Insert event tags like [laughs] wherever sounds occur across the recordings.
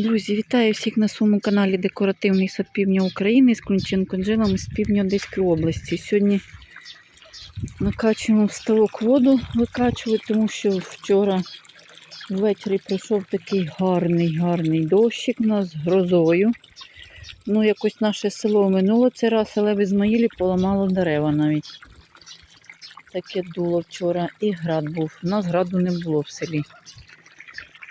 Друзі, вітаю всіх на своєму каналі Декоративний сад Півдня України з Клінченко джилами з півдня Одеської області. Сьогодні накачуємо в ставок воду, викачувати, тому що вчора ввечері прийшов такий гарний, гарний дощик у нас з грозою. Ну, якось наше село минуло цей раз, але в Ізмаїлі поламало дерева навіть. Таке дуло вчора і град був. У нас граду не було в селі.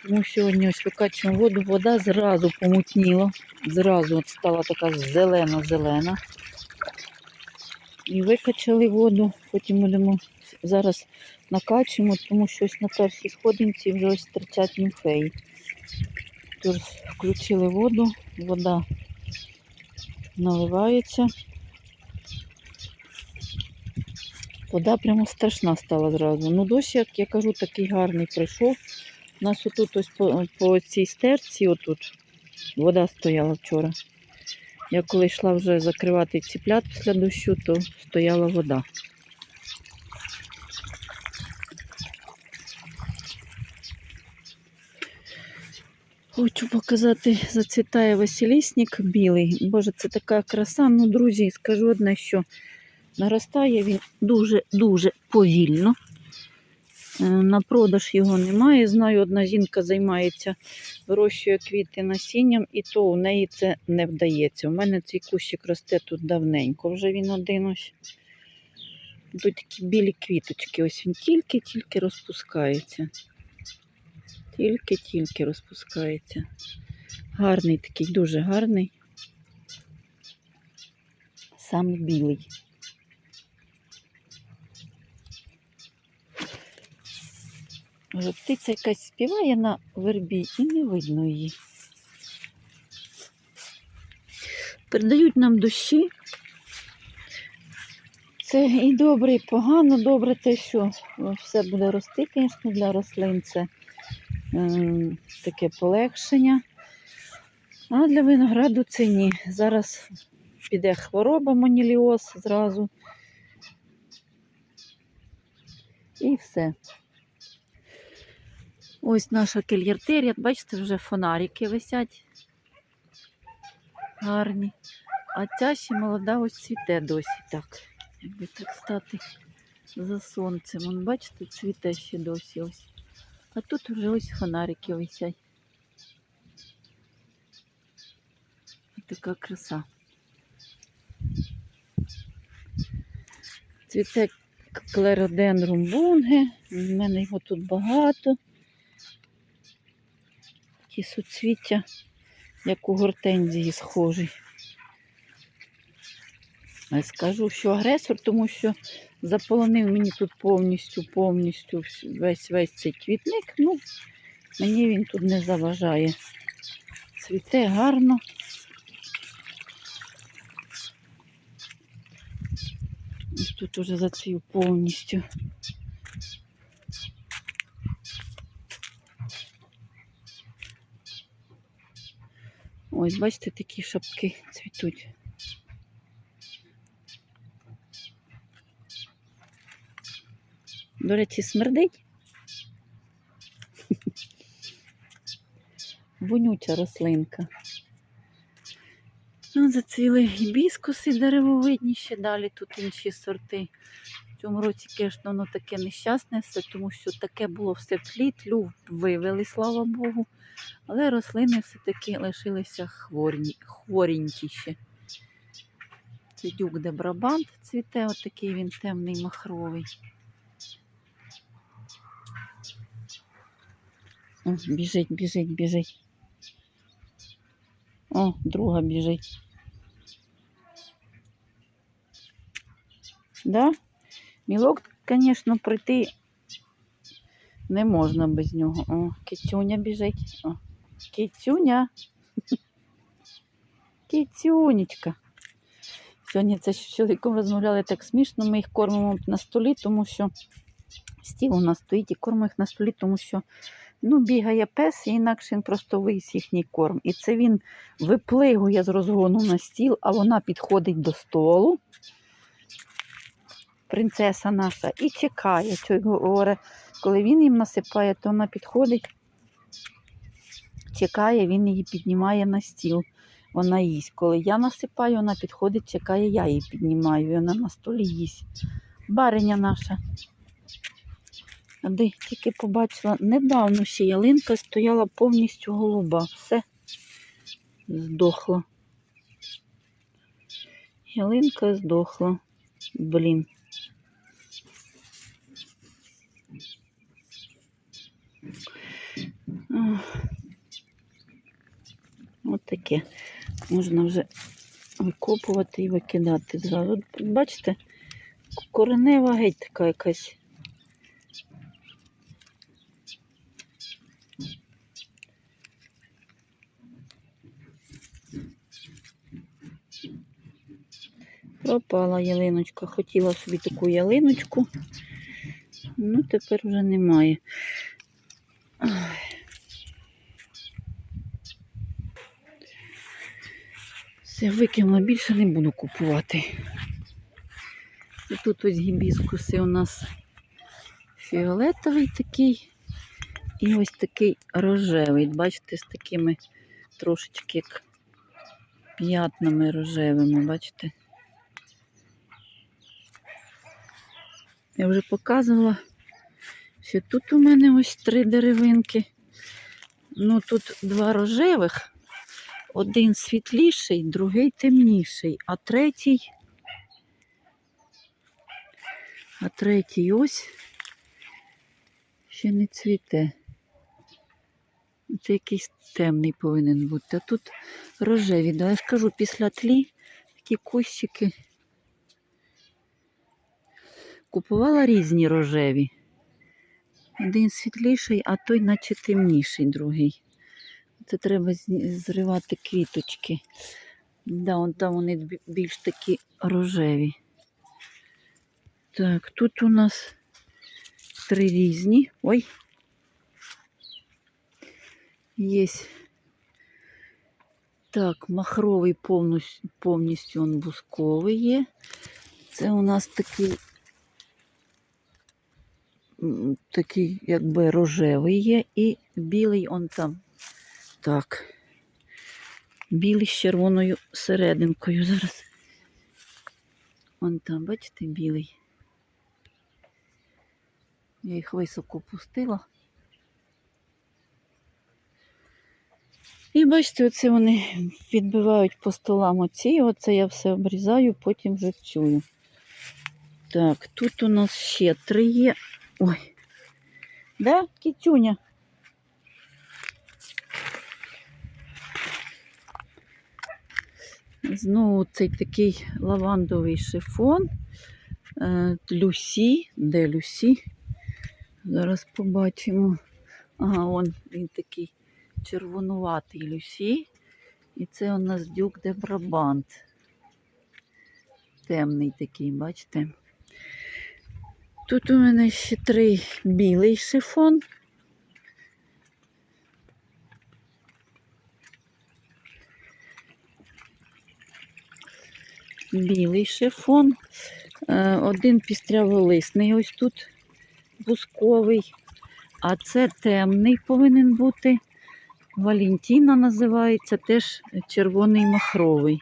Тому сьогодні ось викачуємо воду, вода зразу помутніла. Зразу от стала така зелена-зелена. І викачали воду, потім будемо зараз накачуємо, тому що ось на першій сходинці вже ось тричать німфеї. Тож включили воду, вода наливається. Вода прямо страшна стала зразу. Ну, дощ, як я кажу, такий гарний прийшов. У нас отут ось по, по цій стерці, отут, вода стояла вчора. Я коли йшла вже закривати ціплят після дощу, то стояла вода. Хочу показати, зацвітає Василісник білий. Боже, це така краса. Ну, друзі, скажу одне, що наростає він дуже-дуже повільно. Е, На продаж його немає. Знаю, одна жінка займається, вирощує квіти насінням, і то у неї це не вдається. У мене цей кущик росте тут давненько, вже він один ось. Тут такі білі квіточки. Ось він тільки-тільки розпускається. Тільки-тільки розпускається. Гарний такий, дуже гарний. Саме білий. Вже птиця якась співає на вербі і не видно її. Передають нам дощі. Це і добре, і погано. Добре те, що все буде рости, звісно, для рослин це ем, таке полегшення. А для винограду це ні. Зараз піде хвороба моніліоз зразу. І все. Ось наша кельяртерія. Бачите, вже фонарики висять. Гарні. А ця ще молода ось цвіте досі так. Якби так стати за сонцем. Вон, бачите, цвіте ще досі ось. А тут вже ось фонарики висять. Така краса. Цвіте клеродендрум бунге. У мене його тут багато. Ті суцвіття, як у гортензії схожий. Я скажу, що агресор, тому що заполонив мені тут повністю, повністю весь весь цей квітник. Ну, мені він тут не заважає. Цвіте гарно. Ось тут уже зацвів повністю. Ось, бачите, такі шапки цвітуть. До речі, смердить. [laughs] Вонюча рослинка. Ну, зацвіли гібіскуси деревовидні ще далі, тут інші сорти. В цьому році, звісно, воно таке нещасне все, тому що таке було все в тлі, тлю вивели, слава Богу. Але рослини все-таки лишилися хворні, хворінькі ще. Це дюк де Брабант цвіте, отакий він темний махровий. О, біжить, біжить, біжить. О, друга біжить. Да? Мілок, звісно, прийти не можна без нього. О, кицюня біжить. О, кицюня. Кицюнечка. Сьогодні це з чоловіком розмовляли так смішно. Ми їх кормимо на столі, тому що стіл у нас стоїть і кормимо їх на столі, тому що ну, бігає пес, і інакше він просто виїсть їхній корм. І це він виплигує з розгону на стіл, а вона підходить до столу. Принцеса наша і чекає, що говорить, коли він їм насипає, то вона підходить чекає, він її піднімає на стіл. Вона їсть. Коли я насипаю, вона підходить, чекає, я її піднімаю. І вона на столі їсть. Бариня наша. Де тільки побачила, недавно ще ялинка стояла повністю голуба. Все здохла. Ялинка здохла. Блін. Ах. От таке. Можна вже викопувати і викидати зразу. Бачите, коренева геть така якась. Пропала ялиночка. Хотіла собі таку ялиночку. Ну, тепер вже немає. Все викинула, більше не буду купувати. І тут ось гібіскуси у нас фіолетовий такий і ось такий рожевий. Бачите, з такими трошечки як п'ятнами рожевими, бачите? Я вже показувала, що тут у мене ось три деревинки. Ну тут два рожевих, один світліший, другий темніший, а третій. А третій ось ще не цвіте. Це якийсь темний повинен бути. А тут рожеві. Да, я ж кажу, після тлі такі кущики. Купувала різні рожеві. Один світліший, а той наче темніший другий. Це треба зривати квіточки. Да, он там вони більш такі рожеві. Так, тут у нас три різні. Ой. Є. Так, махровий повністю, повністю он бусковий є. Це у нас такий, такий якби рожевий є і білий он там. Так. Білий з червоною серединкою. Зараз. Он там, бачите, білий. Я їх високо пустила. І бачите, оце вони відбивають по столам оці. Оце я все обрізаю, потім живцюю. Так, тут у нас ще три є. Ой. Да, кітюня? Знову цей такий лавандовий шифон. Е, Люсі. Де Люсі? Зараз побачимо. Ага, он він такий червонуватий Люсі. І це у нас дюк де Брабант. Темний такий, бачите? Тут у мене ще три білий шифон. Білий шифон. Е, Один пістряволисний ось тут бусковий. А це темний повинен бути. Валентіна називається, теж червоний махровий.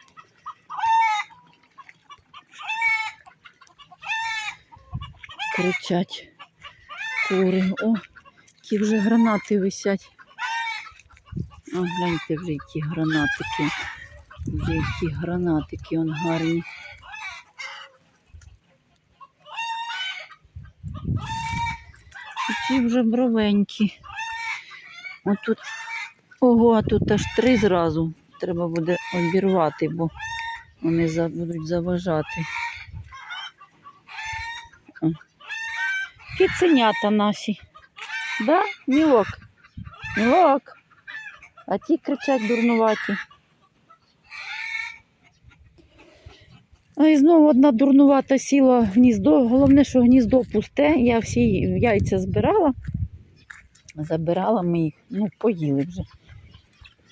Кричать кури. О, які вже гранати висять. О, гляньте вже які гранатики. Які гранатики он гарні. Такі вже бровенькі. Отут, ого, а тут аж три зразу. Треба буде обірвати, бо вони будуть заважати. Киценята наші. Да, мілок? Мілок. А ті кричать дурнуваті. І знову одна дурнувата сіла в гніздо. Головне, що гніздо пусте. Я всі яйця збирала. Забирала ми їх, ну, поїли вже.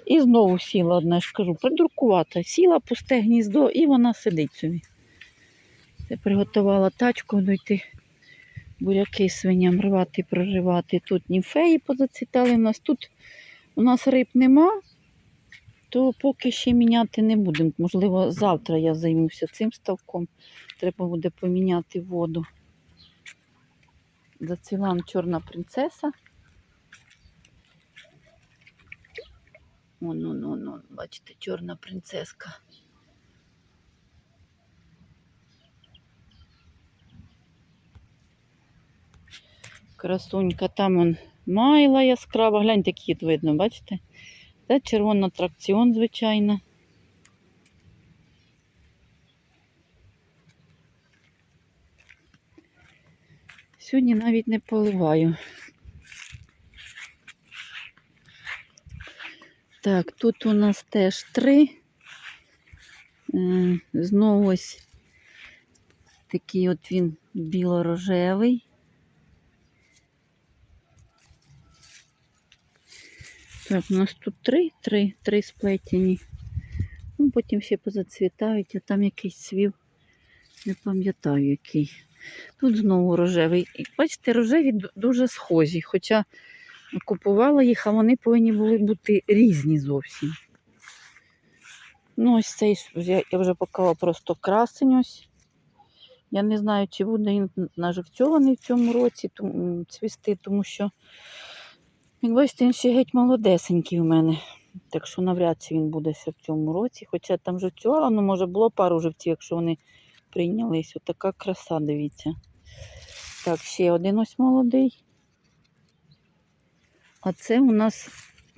І знову сіла одна, я ж кажу, придуркувата. Сіла пусте гніздо і вона сидить собі. Я приготувала тачку дойти. Буряки свиням рвати, проривати. Тут німфеї позацвітали у нас. Тут У нас риб нема, то поки ще міняти не будемо. Можливо, завтра я займуся цим ставком. Треба буде поміняти воду. Зацвіла чорна принцеса. Вон, вон, вон, бачите, чорна принцеска. Красунька, там он майла яскрава. Гляньте, кіт видно, бачите? Це червоний атракціон, звичайно. Сьогодні навіть не поливаю. Так, тут у нас теж три. Е, Знову ось такий от він біло-рожевий. Так, у нас тут три, три, три сплетені. Ну, потім ще позацвітають, а там якийсь свів, не пам'ятаю який. Тут знову рожевий. І бачите, рожеві дуже схожі, хоча купувала їх, а вони повинні були бути різні зовсім. Ну, ось цей я, вже показала просто красень ось. Я не знаю, чи буде він наживцьований в цьому році тому, цвісти, тому що, як бачите, він ще геть молодесенький у мене. Так що навряд чи він буде ще в цьому році. Хоча там живцювала, ну може було пару живців, якщо вони прийнялись. Отака краса, дивіться. Так, ще один ось молодий. А це у нас,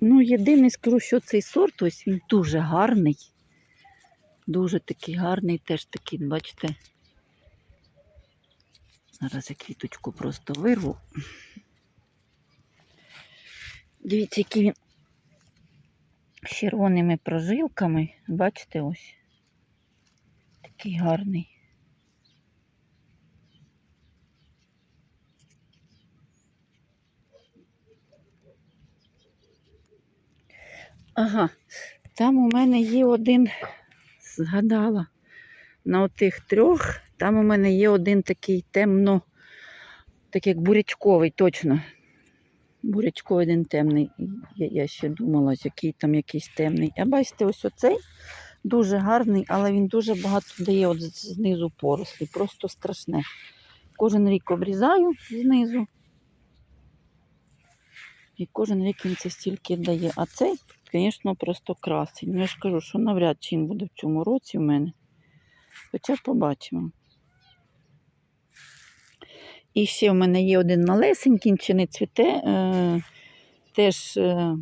ну, єдиний скажу, що цей сорт, ось він дуже гарний. Дуже такий гарний, теж такий, бачите. Зараз я квіточку просто вирву. Дивіться, який він з червоними прожилками. Бачите, ось. Такий гарний. Ага, там у мене є один, згадала, на отих трьох, там у мене є один такий темно, так як бурячковий, точно. Бурячковий один темний. Я, я ще думала, який там якийсь темний. А бачите, ось оцей дуже гарний, але він дуже багато дає от знизу порослі. Просто страшне. Кожен рік обрізаю знизу. І кожен рік він це стільки дає. А цей, звісно, просто красень. Ну, я ж кажу, що навряд чи він буде в цьому році в мене. Хоча побачимо. І ще в мене є один малесенький, ще не цвіте, е, теж е,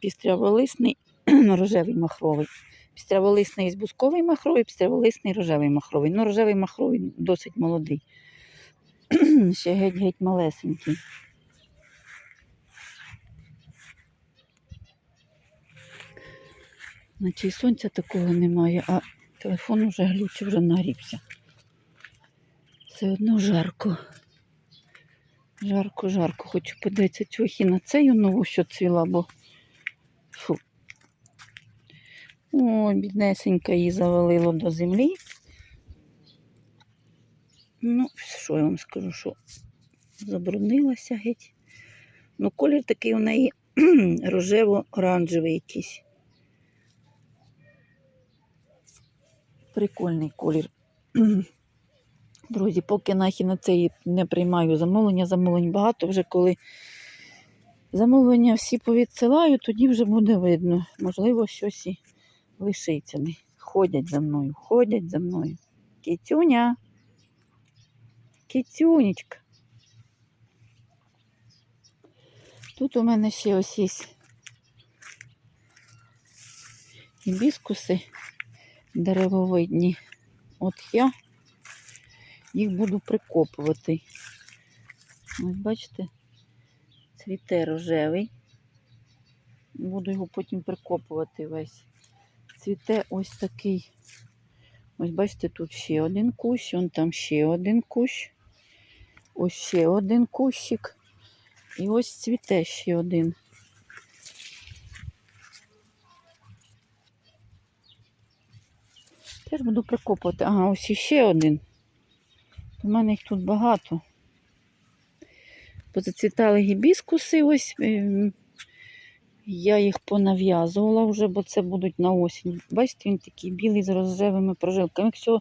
пістряволисний, [clears throat] рожевий махровий. Пістряволисний із бусковий махровий, пістряволисний рожевий махровий. Ну, рожевий махровий досить молодий. [clears throat] ще геть-геть малесенький. Наче й сонця такого немає, а телефон вже глючив, вже нагрівся. Все одно жарко. Жарко, жарко. Хочу подивитися цю хінацею нову, що цвіла, бо фу. Ой, біднесенька її завалило до землі. Ну, що я вам скажу, що забруднилася геть. Ну, колір такий у неї [clears throat] рожево-оранжевий якийсь. Прикольний колір. [clears throat] Друзі, поки нахі на хіноцеї не приймаю замовлення, замовлень багато, вже коли замовлення всі повідсилаю, тоді вже буде видно. Можливо, щось і лишиться. Ходять за мною, ходять за мною. Кітюня. Кітюнечка. Тут у мене ще ось є гібіскуси деревовидні. От я їх буду прикопувати. Ось бачите, цвіте рожевий. Буду його потім прикопувати весь. Цвіте ось такий. Ось бачите, тут ще один кущ, вон там ще один кущ. Ось ще один кущик. І ось цвіте ще один. Теж буду прикопувати. Ага, ось іще один. У мене їх тут багато. Позацвітали гібіскуси ось. ем, Я їх понав'язувала вже, бо це будуть на осінь. Бачите, він такий білий з рожевими прожилками. Якщо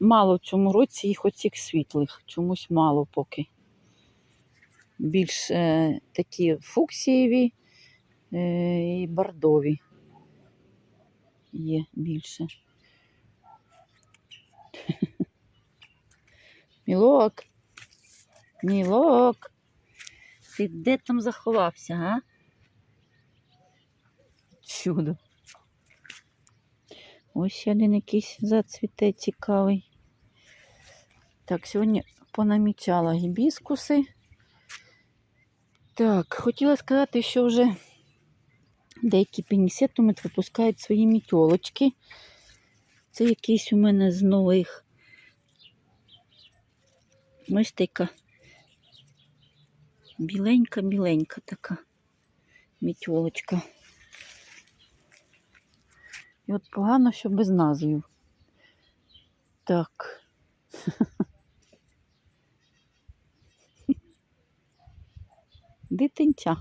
мало в цьому році їх оцих світлих, чомусь мало поки. Більш е, такі фуксієві е, і бордові є більше. Мілок. Мілок. Ти де там заховався, а? Чудо. Ось один якийсь зацвіте цікавий. Так, сьогодні понамічала гібіскуси. Так, хотіла сказати, що вже деякі пенісетумет випускають свої мітьолочки. Це якийсь у мене з нових. Ось біленька-біленька така мітьолочка. І от погано, що без назвів. Так. [laughs] Дитинця.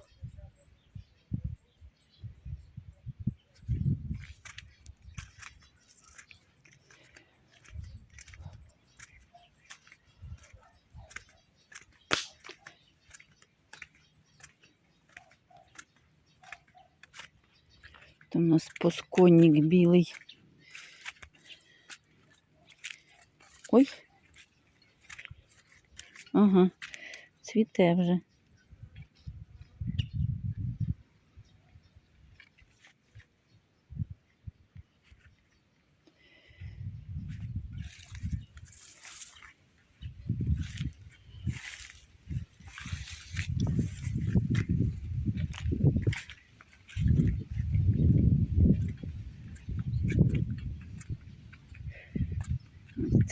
Там у нас посконник білий. Ой. Ага, цвіте вже.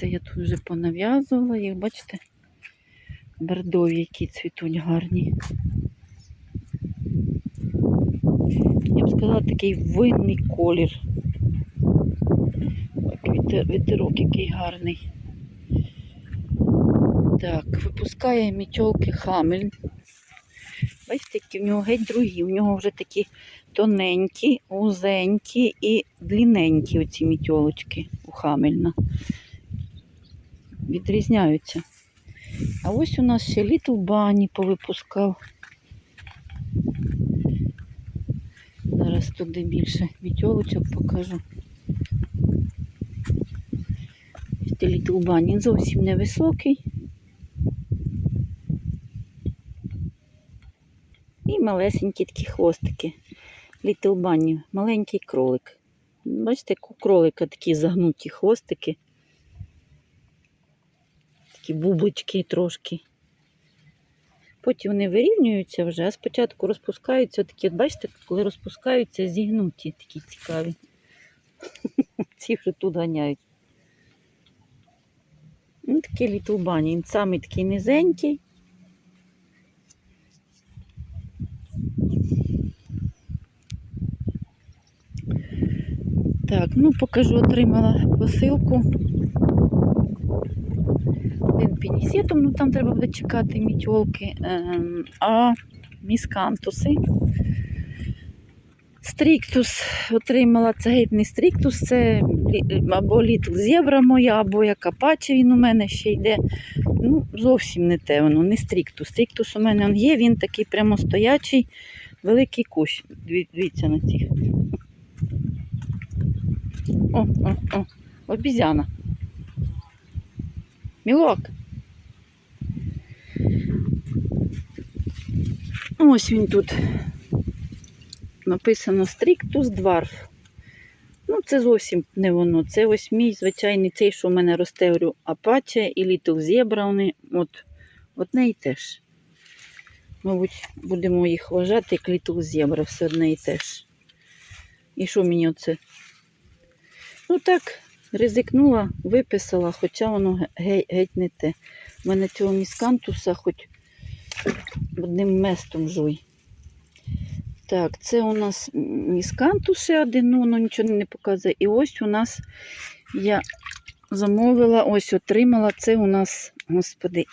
Це я тут вже понав'язувала їх, бачите? Бордові, які цвітуть гарні. Я б сказала, такий винний колір. Вітер, вітерок який гарний. Так, випускає мітьолки Хамель. Бачите, які в нього геть другі. У нього вже такі тоненькі, узенькі і длінненькі оці мітьолочки у Хамельна відрізняються. А ось у нас ще Літл Бані повипускав. Зараз туди більше вітьолочок покажу. Літл Бані зовсім невисокий. І малесенькі такі хвостики. Літл Бані, маленький кролик. Бачите, як у кролика такі загнуті хвостики такі бублички трошки. Потім вони вирівнюються вже, а спочатку розпускаються такі, бачите, коли розпускаються, зігнуті такі цікаві. [laughs] Ці вже тут ганяють. Ну, такий літлбані. Він самий такий низенький. Так, ну покажу, отримала посилку пінісетом, ну там треба буде чекати мітьолки, ем, а міскантуси. Стріктус отримала, це геть стріктус, це або літл зєбра моя, або як апаче він у мене ще йде. Ну, зовсім не те воно, не стріктус. Стріктус у мене он є, він такий прямо стоячий, великий кущ. Дивіться на ці. О, о, о, обізяна. Мілок. Ось він тут. Написано Strictus Dwarf. Ну, це зовсім не воно. Це ось мій звичайний цей, що в мене росте, Apache і Little Zebra. Вони от, одне і те. Мабуть, будемо їх вважати як Little Zebra, все одне і те ж. І що мені оце? Ну так, ризикнула, виписала, хоча воно геть не те. У мене цього міскантуса хоч одним местом жуй. Так, це у нас міскантус ще один, ну воно нічого не показує. І ось у нас я замовила, ось отримала. Це у нас, господи.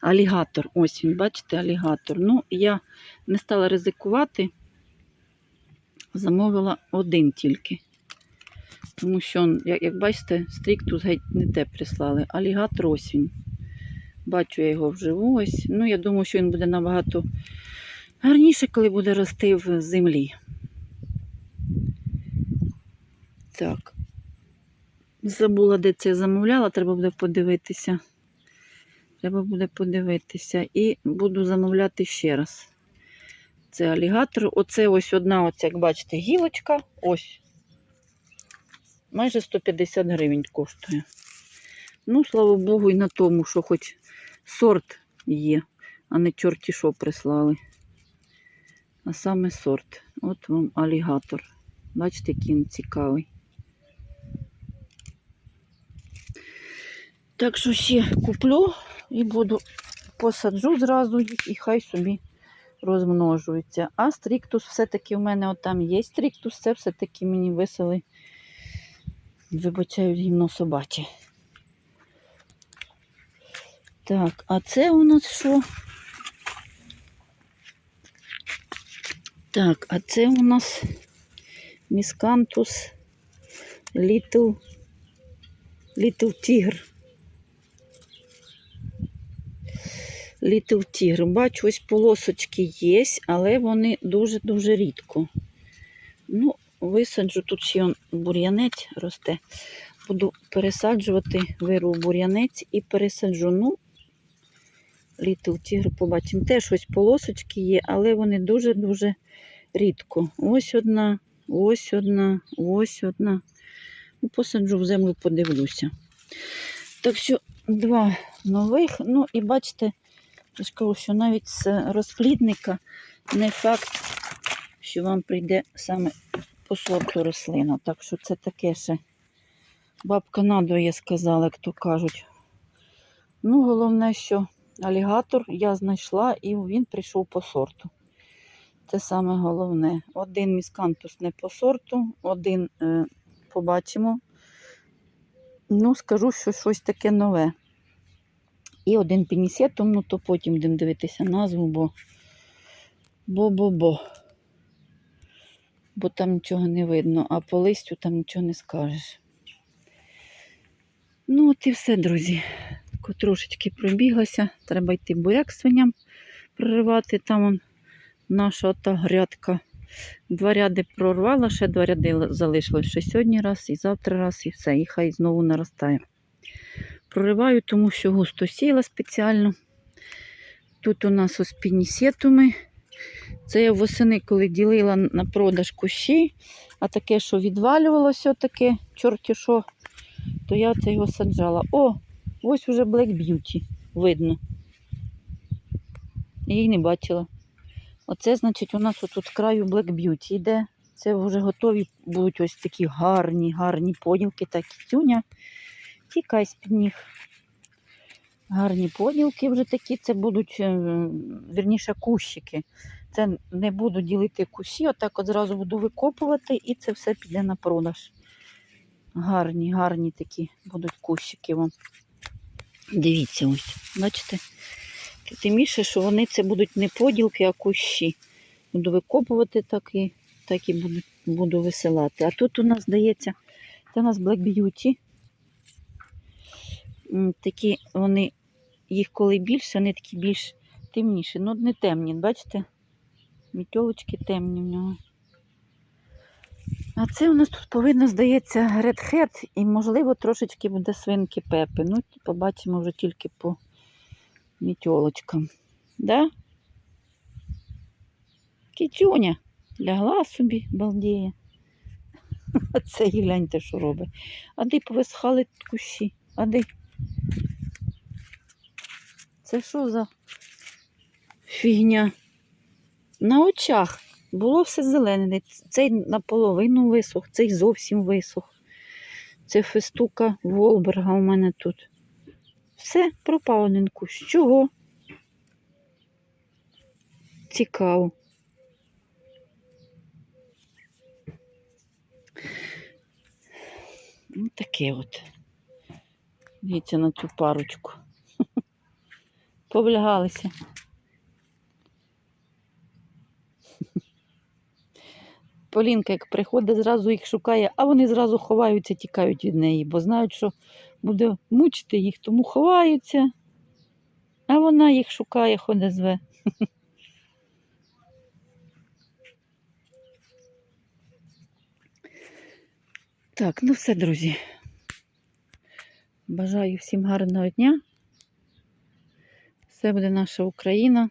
Алігатор. Ось він, бачите, алігатор. Ну, я не стала ризикувати, замовила один тільки. Тому що, як, бачите, стріктус геть не те прислали. Алігатор ось він. Бачу я його вживу. Ось. Ну, я думаю, що він буде набагато гарніше, коли буде рости в землі. Так. Забула, де це замовляла, треба буде подивитися. Треба буде подивитися. І буду замовляти ще раз. Це алігатор. Оце ось одна, оця, як бачите, гілочка. Ось. Майже 150 гривень коштує. Ну, слава Богу, і на тому, що хоч сорт є, а не чорті що прислали. А саме сорт. От вам алігатор. Бачите, який він цікавий. Так що ще куплю і буду посаджу зразу їх і хай собі розмножуються. А стріктус все-таки в мене отам є стріктус, це все-таки мені веселий. Вибачаю гімно собаче. Так, а це у нас що? Так, а це у нас міскантус Little, Little Tiger. Little Tiger. Бачу, ось полосочки є, але вони дуже-дуже рідко. Ну, висаджу, тут ще бур'янець росте. Буду пересаджувати, вирву бур'янець і пересаджу. Ну, Little Tiger побачимо. Теж ось полосочки є, але вони дуже-дуже рідко. Ось одна, ось одна, ось одна. Ну, Посаджу в землю, подивлюся. Так що два нових. Ну і бачите, я ж кажу, що навіть з розплідника не факт, що вам прийде саме по сорту рослина. Так що це таке ще бабка надує, сказала, як то кажуть. Ну, головне, що алігатор я знайшла і він прийшов по сорту. Це саме головне. Один міскантус не по сорту, один е, побачимо. Ну, скажу, що щось таке нове. І один пінісетум, ну то потім будемо дивитися назву, бо бо-бо-бо. Бо там нічого не видно, а по листю там нічого не скажеш. Ну, от і все, друзі. Тако Трошечки пробіглася. Треба йти буряк свиням проривати. Там он наша ота грядка. Два ряди прорвала, ще два ряди залишилось ще сьогодні раз, і завтра раз, і все. І хай знову наростає. Прориваю, тому що густо сіла спеціально. Тут у нас ось пінісетуми. Це я восени, коли ділила на продаж кущі, а таке, що відвалювалося, таке, чорті що, то я це його саджала. О, ось уже Black Beauty видно. Я її не бачила. Оце, значить, у нас отут з краю Black Beauty йде. Це вже готові будуть ось такі гарні, гарні поділки, так і тюня. Тікай з-під них. Гарні поділки вже такі, це будуть, е, вірніше, кущики. Це не буду ділити кущі, отак от зразу буду викопувати і це все піде на продаж. Гарні, гарні такі будуть кущики вам. Дивіться ось, бачите? Тим більше, що вони це будуть не поділки, а кущі. Буду викопувати так і так і буду, буду висилати. А тут у нас здається, це у нас Black Beauty. Такі вони, їх коли більше, вони такі більш темніші. Ну, не темні, бачите? Мітьолочки темні в нього. А це у нас тут повинно, здається, Hat і, можливо, трошечки буде свинки Пепи. Ну, побачимо вже тільки по мітьолочкам. Да? Кітюня лягла собі, балдіє. А це гляньте, що робить. А де повисхали кущі? А де? Це що за фігня? На очах було все зелене. Цей наполовину висох, цей зовсім висох. Це фестука Волберга у мене тут. Все, пропав один кущ. Чого? Цікаво. Ну, таке от. Дивіться на цю парочку. [laughs] повлягалися. Полінка, як приходить, зразу їх шукає, а вони зразу ховаються, тікають від неї, бо знають, що буде мучити їх, тому ховаються. А вона їх шукає, ходить зве. [laughs] Так, ну все, друзі. Бажаю всім гарного дня. Все буде наша Україна.